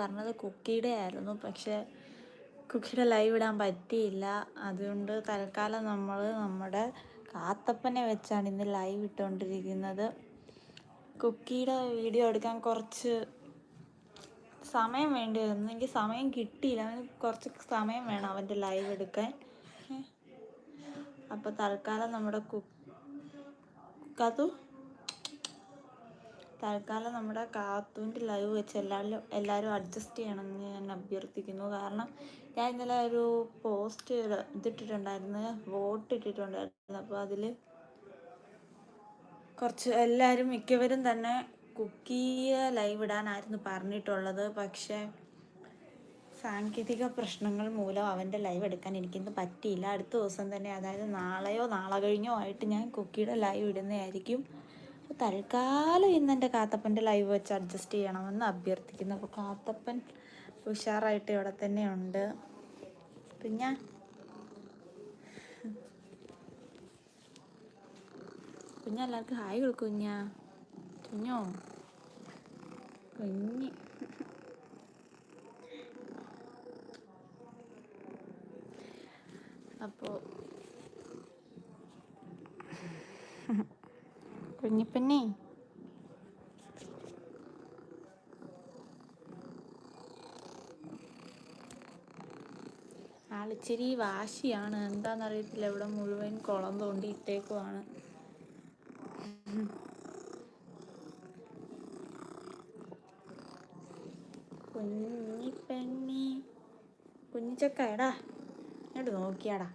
പറഞ്ഞത് കുക്കിയുടെ ആയിരുന്നു. പക്ഷെ കുക്കിയുടെ ലൈവ് ഇടാൻ പറ്റിയില്ല. അതുകൊണ്ട് തൽക്കാലം നമ്മൾ നമ്മുടെ കാത്തപ്പനെ വെച്ചാണ് ഇന്ന് ലൈവ് ഇട്ടുകൊണ്ടിരിക്കുന്നത് കുക്കിയുടെ വീഡിയോ എടുക്കാൻ കുറച്ച് സമയം വേണ്ടി വന്നു. എനിക്ക് സമയം കിട്ടിയില്ല. അവന് കുറച്ച് സമയം വേണം അവന്റെ ലൈവ് എടുക്കാൻ. അപ്പോൾ തൽക്കാലം നമ്മുടെ കു കാത്തു തൽക്കാലം നമ്മുടെ കാത്തൂന്റെ ലൈവ് വെച്ച് എല്ലാവരും എല്ലാവരും അഡ്ജസ്റ്റ് ചെയ്യണമെന്ന് ഞാൻ അഭ്യർത്ഥിക്കുന്നു. കാരണം ഞാൻ ഇന്നലെ ഒരു പോസ്റ്റ് ഇതിട്ടിട്ടുണ്ടായിരുന്നു. വോട്ട് ഇട്ടിട്ടുണ്ടായിരുന്നു. അപ്പോൾ അതിൽ കുറച്ച് എല്ലാവരും മിക്കവരും തന്നെ കുക്കിയ ലൈവ് ഇടാനായിരുന്നു പറഞ്ഞിട്ടുള്ളത്. പക്ഷേ സാങ്കേതിക പ്രശ്നങ്ങൾ മൂലം അവന്റെ ലൈവ് എടുക്കാൻ എനിക്കിന്ന് പറ്റിയില്ല. അടുത്ത ദിവസം തന്നെ അതായത് നാളെയോ നാളെ കഴിഞ്ഞോ ആയിട്ട് ഞാൻ കുക്കിയുടെ ലൈവ് ഇടുന്നതായിരിക്കും. അപ്പോൾ തൽക്കാലം ഇന്ന് എന്റെ കാത്തപ്പന്റെ ലൈവ് വെച്ച് അഡ്ജസ്റ്റ് ചെയ്യണമെന്ന് അഭ്യർത്ഥിക്കുന്നു. അപ്പോൾ കാത്തപ്പൻ ഉഷാറായിട്ട് ഇവിടെ തന്നെ ഉണ്ട്. പിന്നെ കുഞ്ഞ എല്ലാവർക്കും ഹായ് കൊടുക്കും കുഞ്ഞാ. കുഞ്ഞോ? കുഞ്ഞ്. അപ്പോൾ കുഞ്ഞിപ്പെണ്ണേ ആളിച്ചിരി വാശിയാണ്. എന്താണെന്നറിയത്തില്ല ഇവിടെ മുഴുവൻ കുളം തോണ്ടി ഇട്ടേക്കുവാണ് കുഞ്ഞിപ്പെണ്ണി കുഞ്ഞിച്ചക്ക എടാ ഇങ്ങോട്ട് നോക്കിയാടാ.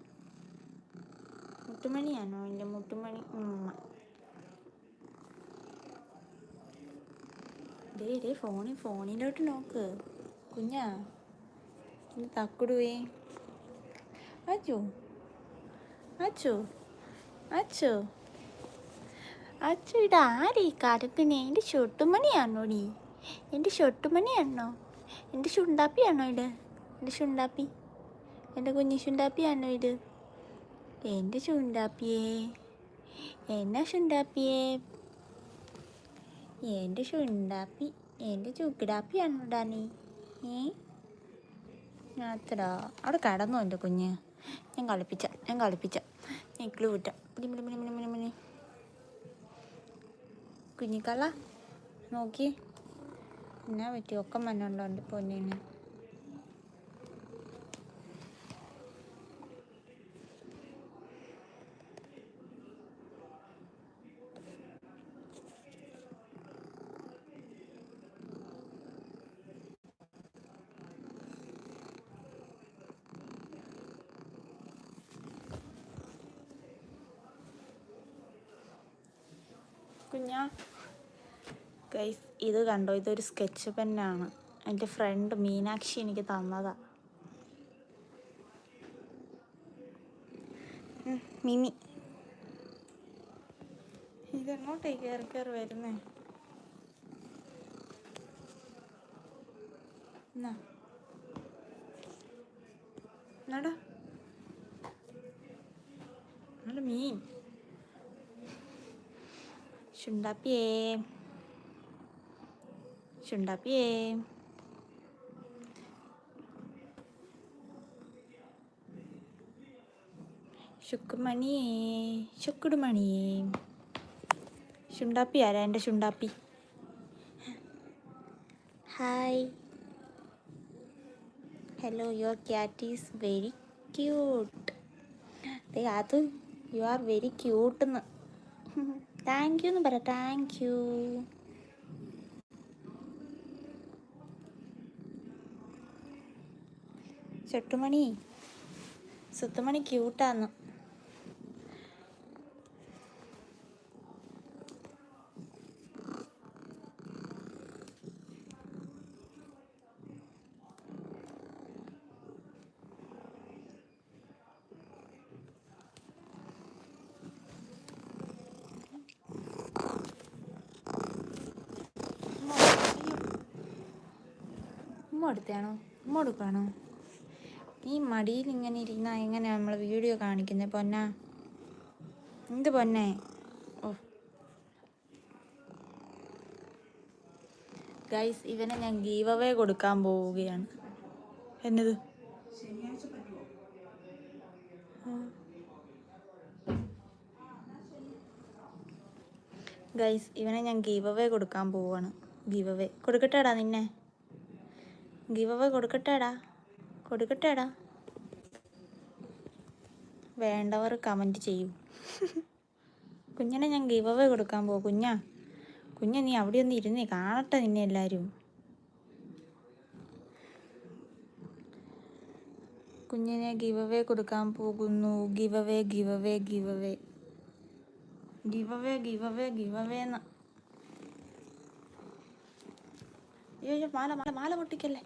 മുട്ടുമണിയാണോ എന്റെ മുട്ടുമണി ഉമ്മ. ഡേ ഡേ ഫോണിൽ ഫോണിലോട്ട് നോക്ക്. കുഞ്ഞാ ഇനി തക്കുടുവേ. അച്ചു അച്ചു അച്ചു. അച്ചു ഇത് ആരീ കരപ്പിനെ എന്റെ ചൊട്ടുമണിയാണോ നീ എന്റെ ചൊട്ടുമണിയാണോ? എന്റെ ചുണ്ടാപ്പിയാണോ ഇത്? എന്റെ ചുണ്ടാപ്പി? എന്റെ കുഞ്ഞി ചുണ്ടാപ്പിയാണോ ഇത്? എന്റെ ചുണ്ടാപ്പിയേ എന്നാ ചുണ്ടാപ്പിയേ? എന്റെ ചുണ്ടാപ്പി എന്റെ ചൂക്കിടാപ്പിയാണ് നീ ഏ? അത്രടാ അവിടെ കിടന്നു എന്റെ കുഞ്ഞ്. ഞാൻ കളിപ്പിച്ച ഞാൻ കളിപ്പിച്ച. ഞാൻ ഇക്കിളി വിട്ട മിനി മിനി മിനി മിണി മിണി മിണി കുഞ്ഞിക്കള നോക്കി. എന്നാ പറ്റി? ഒക്കെ മണ്ണുണ്ടോ എന്റെ പൊന്നിന് കുഞ്ഞാ ഗൈസ് ഇത് കണ്ടോ? ഇതൊരു സ്കെച്ച് പെന്നാണ്. എന്റെ ഫ്രണ്ട് മീനാക്ഷി എനിക്ക് തന്നതാ. മിമി. ഇതെങ്ങോട്ടേ കയറി കയറി വരുന്നേ? എന്നാ? എന്നാടാ? മീൻ? ചുണ്ടാപ്പിയേ ചുണ്ടാപ്പിയേ. ശുക്കുമണിയേ ശുക്കുടുമണിയേ ചുണ്ടാപ്പി ആരാ എന്റെ Chundappi? Hi. Hello your cat is very cute അത് യു ആർ വെരി ക്യൂട്ടെന്ന് താങ്ക് യു എന്ന് പറ താങ്ക് യു ചെട്ടുമണി. സുത്തുമണി ക്യൂട്ടാന്ന് ഉമ്മ എടുത്താണോ ഉമ്മ എടുക്കാണോ? ഈ മടിയിൽ ഇങ്ങനെ ഇരുന്ന എങ്ങനെയാ നമ്മൾ വീഡിയോ കാണിക്കുന്നത് പൊന്ന? എന്ത് പൊന്നെ? ഓ. ഗൈസ് ഇവനെ ഞാൻ ഗീവ് അവേ കൊടുക്കാൻ പോവുകയാണ്. എന്നത്? ഗൈസ് ഇവനെ ഞാൻ ഗീവ് അവേ കൊടുക്കാൻ പോവാണ്. ഗീവ് അവേ കൊടുക്കട്ടെടാ നിന്നെ. ഗീവ് അവേ കൊടുക്കട്ടെടാ. കൊടുക്കട്ടെടാ. വേണ്ടവർ കമന്റ് ചെയ്യൂ. കുഞ്ഞിനെ ഞാൻ ഗീവ് അവേ കൊടുക്കാൻ പോകും കുഞ്ഞാ. കുഞ്ഞ നീ അവിടെ ഒന്ന് ഇരുന്നേ കാണട്ടെ നിന്നെ എല്ലാവരും കുഞ്ഞിനെ ഗീവ് അവേ കൊടുക്കാൻ പോകുന്നു. Give away give away give away give away give away give away അയ്യോ മാല മാല മാല പൊട്ടിക്കല്ലേ.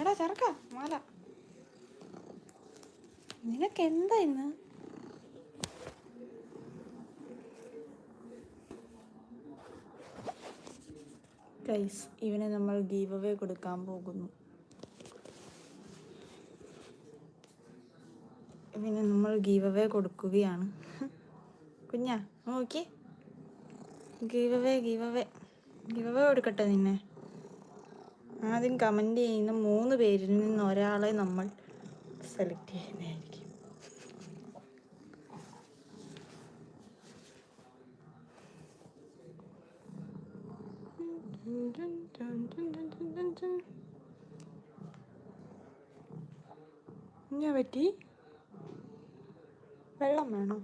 എടാ ചെറുക്ക മാല. നിനക്ക് എന്താ ഇന്ന്? ഗൈസ് ഇവനെ നമ്മൾ ഗീവ് അവേ കൊടുക്കാൻ പോകുന്നു. ഇവനെ നമ്മൾ ഗീവ് അവേ കൊടുക്കുകയാണ്. കുഞ്ഞാ നോക്കി. Give away give away give away കൊടുക്കട്ടെ നിന്നെ. ആദ്യം കമന്റ് ചെയ്യുന്ന മൂന്ന് പേരിൽ നിന്ന് ഒരാളെ നമ്മൾ സെലക്ട് ചെയ്യുന്നതായിരിക്കും ഞാൻ പറ്റി? വെള്ളം വേണോ?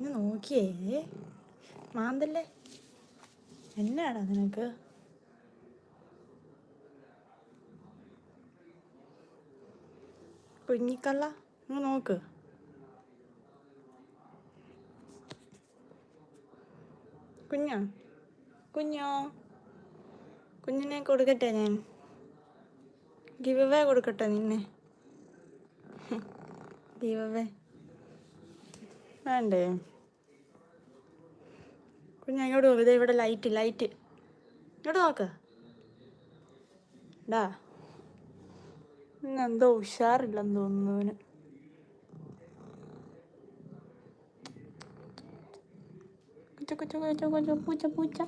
ഒന്ന് നോക്കിയേ. മാന്തല്ലേ? എന്നാടാ നിനക്ക്? കുഞ്ഞിക്കള്ള ഒന്ന് നോക്ക്. കുഞ്ഞാ? കുഞ്ഞോ? കുഞ്ഞിനെ കൊടുക്കട്ടെ ഞാൻ? ഗിവ് അവേ കൊടുക്കട്ടെ നിന്നെ? ഗിവ് അവേ വേണ്ടേ? കുഞ്ഞ ഇങ്ങോട്ട് നോക്ക് ദേ ഇവിടെ ലൈറ്റ് ലൈറ്റ് ഇങ്ങോട്ട് നോക്ക്. ഡാ എന്തോ ഉഷാറില്ലെന്ന് കൊച്ചു കൊച്ചു കൊച്ചു കുച്ച പൂച്ച പൂച്ച.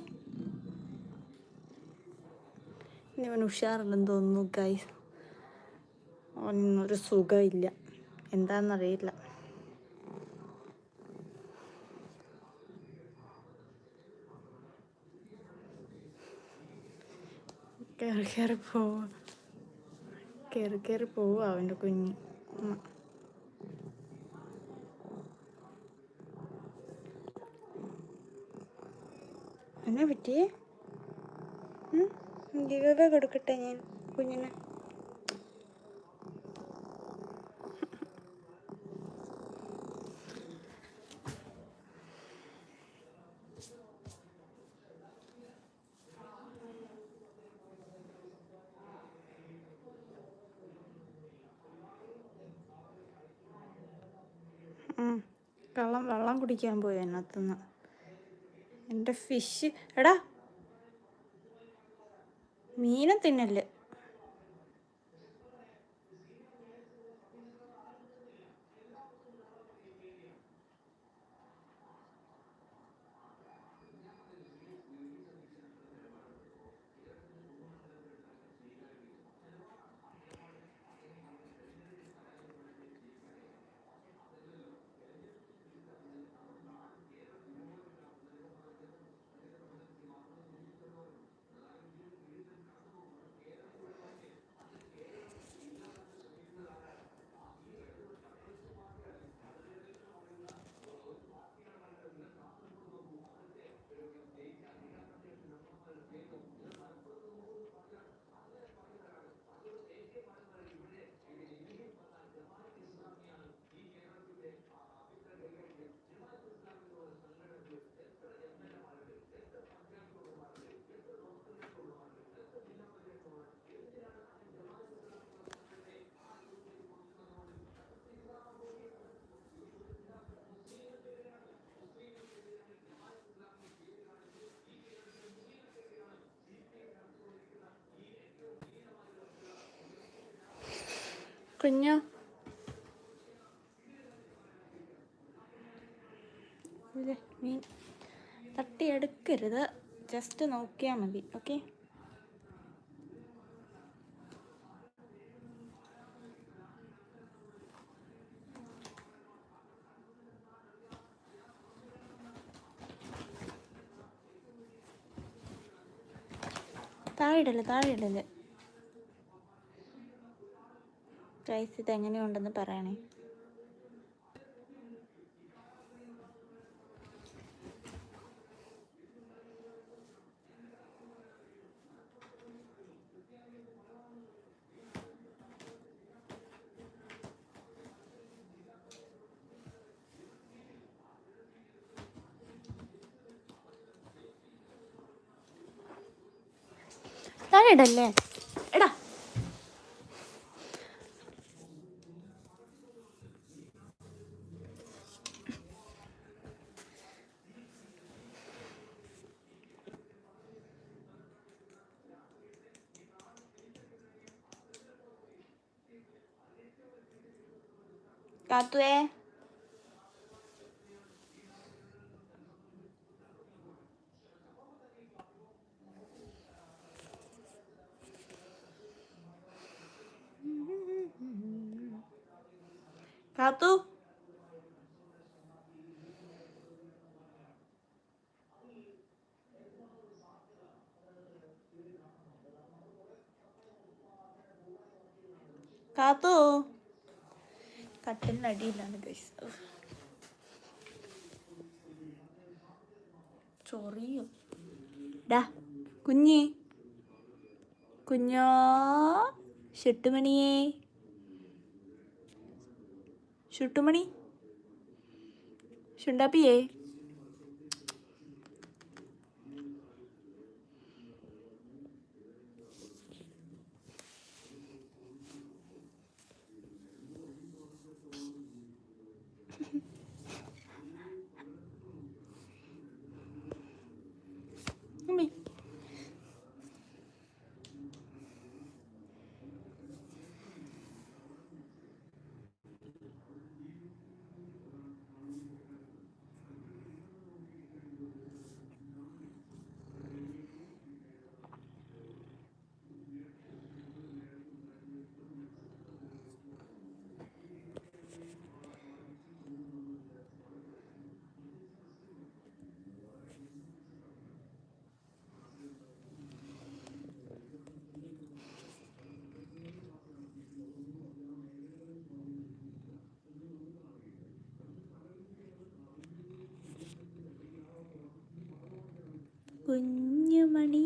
ഇനി അവൻ ഉഷാറില്ലെന്ന് തോന്നുന്നു ഗൈസ് അവനൊരു സുഖമില്ല. എന്താണെന്നറിയില്ല. കയറി കയറി പോവുക കയറി കയറി പോവുക അവന്റെ കുഞ്ഞ്. എന്നാ പറ്റിയേ? ഗിവ് കൊടുക്കട്ടെ ഞാൻ കുഞ്ഞിന്. വെള്ളം വെള്ളം കുടിക്കാൻ പോയി അതിനകത്തുനിന്ന്. എന്റെ ഫിഷ് എടാ മീനെ തിന്നല്ലേ കുഞ്ഞു? മീൻ. തട്ടിയെടുക്കരുത്. ജസ്റ്റ് നോക്കിയാൽ മതി ഓക്കെ? താഴെ ഇടൽ താഴെ ഇടൽ. ഗൈസ് ഇത് എങ്ങനെയുണ്ടെന്ന് പറയണേ? താഴെ ഇടല്ലേ? 啊，对。Satu. Satu. Ya. അടിയിലാണ് ഗൈസ് ചൊറിയോ. ഡാ കുഞ്ഞി. കുഞ്ഞോ ഷെട്ടുമണിയേ. ഷുട്ടുമണി. ഷുണ്ടാപ്പിയേ. കുഞ്ഞുമണി.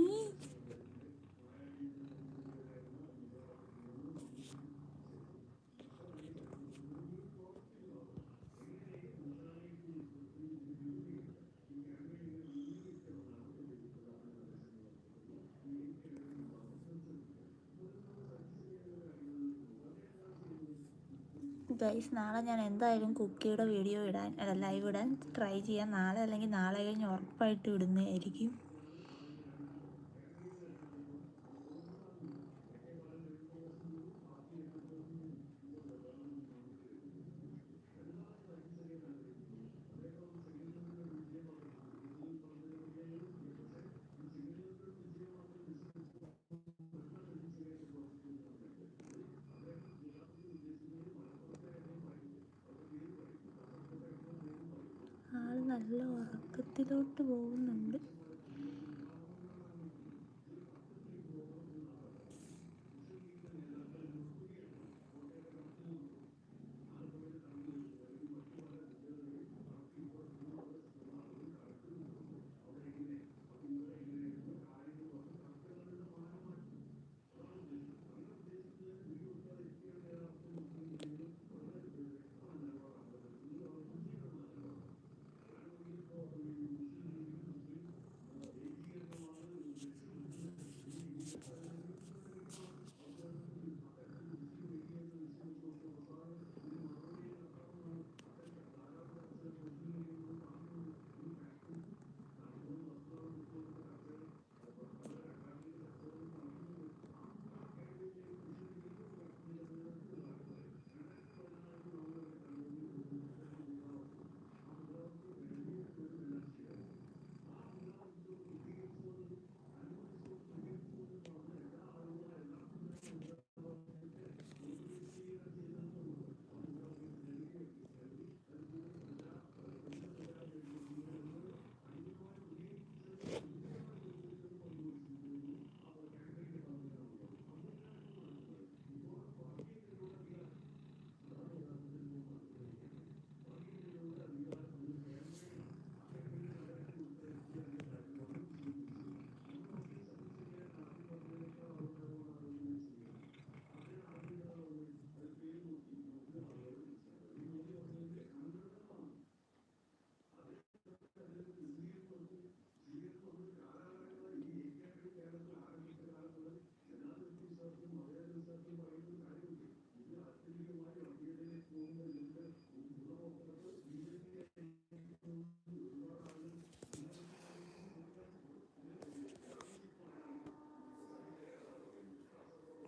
ഗൈസ് നാളെ ഞാൻ എന്തായാലും കുക്കിയുടെ വീഡിയോ ഇടാൻ അല്ല ലൈവ് ഇടാൻ ട്രൈ ചെയ്യാം. നാളെ അല്ലെങ്കിൽ നാളെ കഴിഞ്ഞ് ഉറപ്പായിട്ട് ഇടുന്നതായിരിക്കും ആൾ നല്ല ഉറക്കത്തിലോട്ട് പോകുന്നുണ്ട്.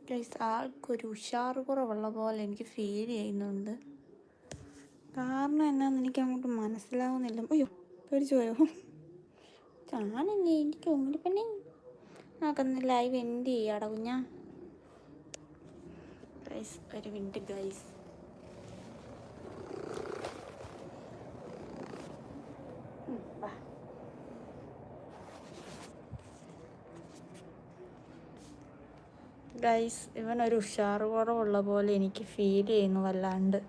ഗൈസ് ആൾക്കൊരു ഉഷാർ കുറവുള്ള പോലെ എനിക്ക് ഫീൽ ചെയ്യുന്നുണ്ട്. കാരണം എന്നാന്ന് എനിക്ക് അങ്ങോട്ട് മനസ്സിലാവുന്നില്ല. അയ്യോ പേടിച്ചു പോയോ ഞാനല്ലേ എനിക്ക് ഒന്നിൽ പെണ്ണെ നമുക്കൊന്ന് ലൈവ് എന്ത് ചെയ്യാടാ കുഞ്ഞാ. ഗൈസ് ഒരു മിനിറ്റ് ഗൈസ് ഗൈസ് ഇവൻ ഒരു ഉഷാറ് കുറവുള്ള പോലെ എനിക്ക് ഫീൽ ചെയ്യുന്നു വല്ലാണ്ട്.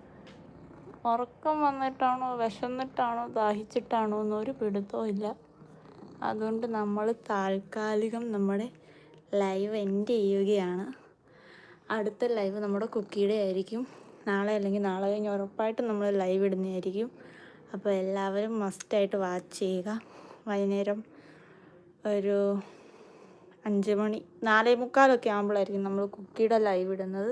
ഉറക്കം വന്നിട്ടാണോ വിശന്നിട്ടാണോ ദാഹിച്ചിട്ടാണോ എന്നൊരു പിടുത്തവും ഇല്ല. അതുകൊണ്ട് നമ്മൾ താൽക്കാലികം നമ്മുടെ ലൈവ് എൻഡ് ചെയ്യുകയാണ്. അടുത്ത ലൈവ് നമ്മുടെ കുക്കിയുടെ ആയിരിക്കും. നാളെ അല്ലെങ്കിൽ നാളെ കഴിഞ്ഞ് ഉറപ്പായിട്ടും നമ്മൾ ലൈവ് ഇടുന്നതായിരിക്കും. അപ്പോൾ എല്ലാവരും മസ്റ്റായിട്ട് വാച്ച് ചെയ്യുക. വൈകുന്നേരം ഒരു അഞ്ച് മണി നാലേ മുക്കാലൊക്കെ ആകുമ്പോഴായിരിക്കും നമ്മൾ കുക്കിയുടെ ലൈവ് ഇടുന്നത്.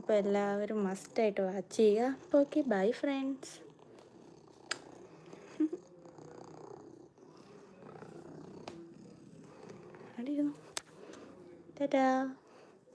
അപ്പോൾ എല്ലാവരും മസ്റ്റായിട്ട് വാച്ച് ചെയ്യുക. അപ്പോൾ ഓക്കെ ബൈ ഫ്രണ്ട്സ്. അടിയിരുന്നു ടാറ്റാ.